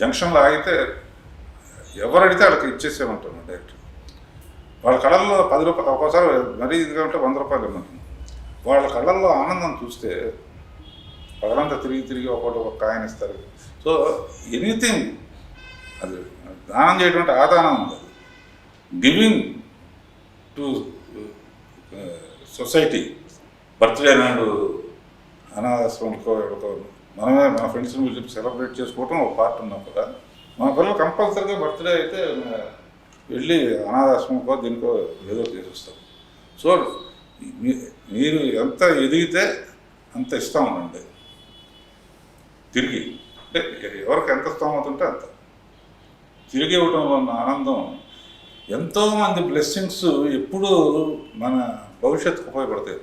జంక్షన్లో ఆగితే ఎవరు అడిగితే వాళ్ళకి ఇచ్చేసేమంటాను డైరెక్ట్ వాళ్ళ కళ్ళల్లో పది రూపాయలు ఒక్కోసారి మరీ ఇదిగా ఉంటే వంద రూపాయలు ఇవ్వమంటాను వాళ్ళ కళ్ళల్లో ఆనందం చూస్తే పగలంతా తిరిగి తిరిగి ఒకటి ఒక కాయన ఇస్తారు. సో ఎనీథింగ్ అది దానం చేయటువంటి అంటే ఆదానం ఉండదు. గివింగ్ టు సొసైటీ బర్త్డే నాడు అనాథాశ్రమంకో ఎవరికో మనమే మా ఫ్రెండ్స్ని పిలిచి సెలబ్రేట్ చేసుకోవటం ఒక పార్ట్ ఉన్నాం కదా. మా పిల్లలు కంపల్సరీగా బర్త్డే అయితే వెళ్ళి అనాథాశ్రమంకో దీనికో ఏదో చేసేస్తాం. సో మీ- మీరు ఎంత ఎదిగితే అంత ఇష్టం ఉండండి తిరిగి. అంటే ఎవరికి ఎంత స్తోమత ఉంటే అంత. తిరిగి ఇవ్వటంలో ఉన్న ఆనందం. ఎంతోమంది బ్లెస్సింగ్స్ ఎప్పుడూ మన భవిష్యత్తుకు ఉపయోగపడతాయి.